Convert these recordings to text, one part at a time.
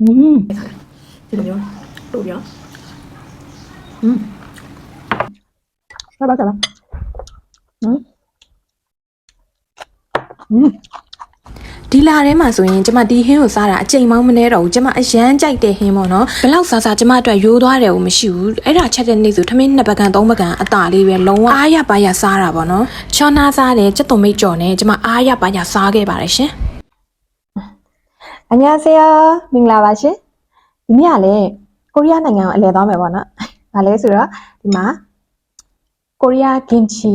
อืม ဒီလိုမျိုးတို့ပြော อืมဆက်ပါဆက်ပါอืมอืม ဒီလာထဲမှာဆိုရင်ကျမဒီဟင်းကိုစားတာအချိန်မောင်းမနေတော့ဘူးကျမအရန်ကြိုက်တဲ့ဟင်းပေါ့နော်ဘယ်လောက်စားစားကျမအတွက်ရိုးသွားတယ်ဦးမရှိဘူးအဲ့ဒါချက်တဲ့နေ့ဆိုထမင်းနှစ်ပကံသုံးပကံအသာလေးပဲလုံးဝအားရပါရစားတာပေါ့နော်ချောနာစားတယ်စက်တုံမိတ်ကြော်နဲ့ကျမအားရပါရစားခဲ့ပါတယ်ရှင် အညာဆရာမင်္ဂလာပါရှင်ဒီနေ့ကလည်းကိုရီးယားနိုင်ငံကိုအလဲသွားမယ်ပေါ့နော်ဒါလဲဆိုတော့ဒီမှာကိုရီးယားဂင်ချီ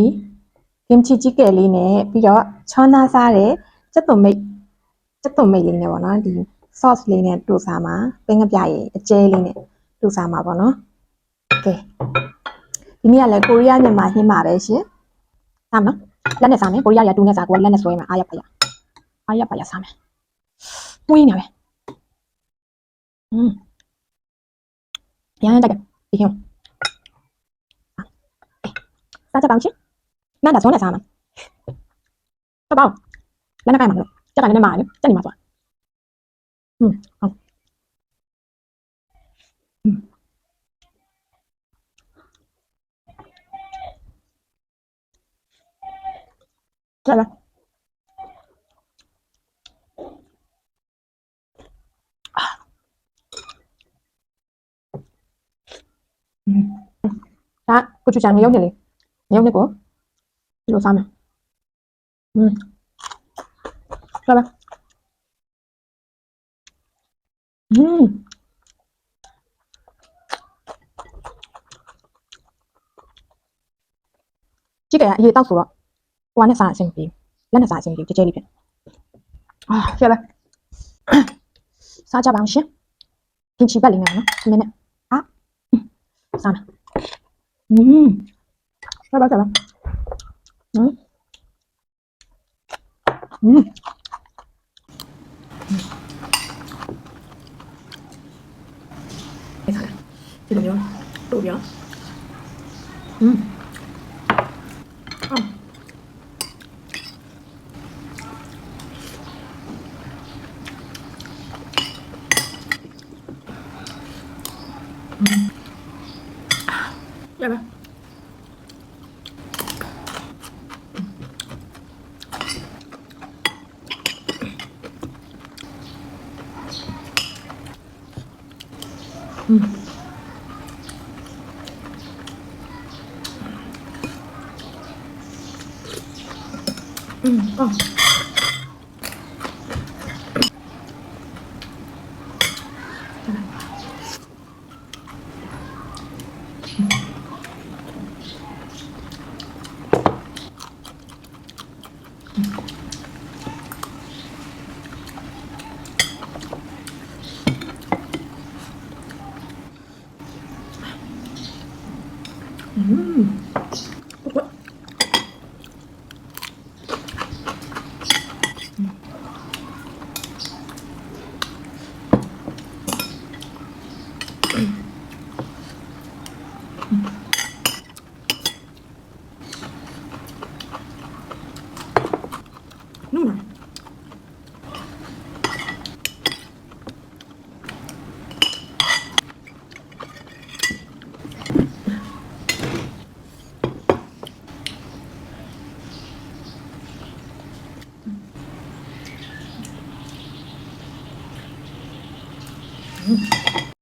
ဂင်ချီကြီးကဲလေးနဲ့ပြီးတော့ချောနာစားတဲ့စက်သွန်မိတ်စက်သွန်မိတ်လေးနဲ့ပေါ့နော်ဒီ sauce လေးနဲ့တူစားမှာပင်းကပြရေအကျဲလေးနဲ့တူစားမှာပေါ့နော်ကဲဒီနေ့ကလည်းကိုရီးယားမြန်မာဟင်းပါပဲရှင်စားမယ်နော်လက်နဲ့စားမယ်ကိုရီးယားရတူနဲ့စားကိုကလက်နဲ့ဆွဲမှာအားရပါရအားရပါရစားမယ် nguyên nào này ừ. 야, 나가. 이형. 싸자 방치? 나나 손에 사만. 봐봐. 나나 가야 만들어. 짜가 내는 말이야. 짜니 맞아. 응, 어. 응. 짜자. cô chú chàng người giống như này giống như của lô sao mà ừ. Rồi bạn ừ. chỉ cái gì tao sửa quan hệ xã sinh phim lần xã sinh phim chỉ chơi đi à rồi bạn sao cho bằng chứ kim chi bát linh ngàn nó à. Ừ. Sao nào? 음, 잘봐, 잘봐. 응? 음. 그러면 또요. 음. 아. 음. 来吧。嗯。嗯哦。嗯，嗯，嗯，嗯，弄哪？Mm-hmm.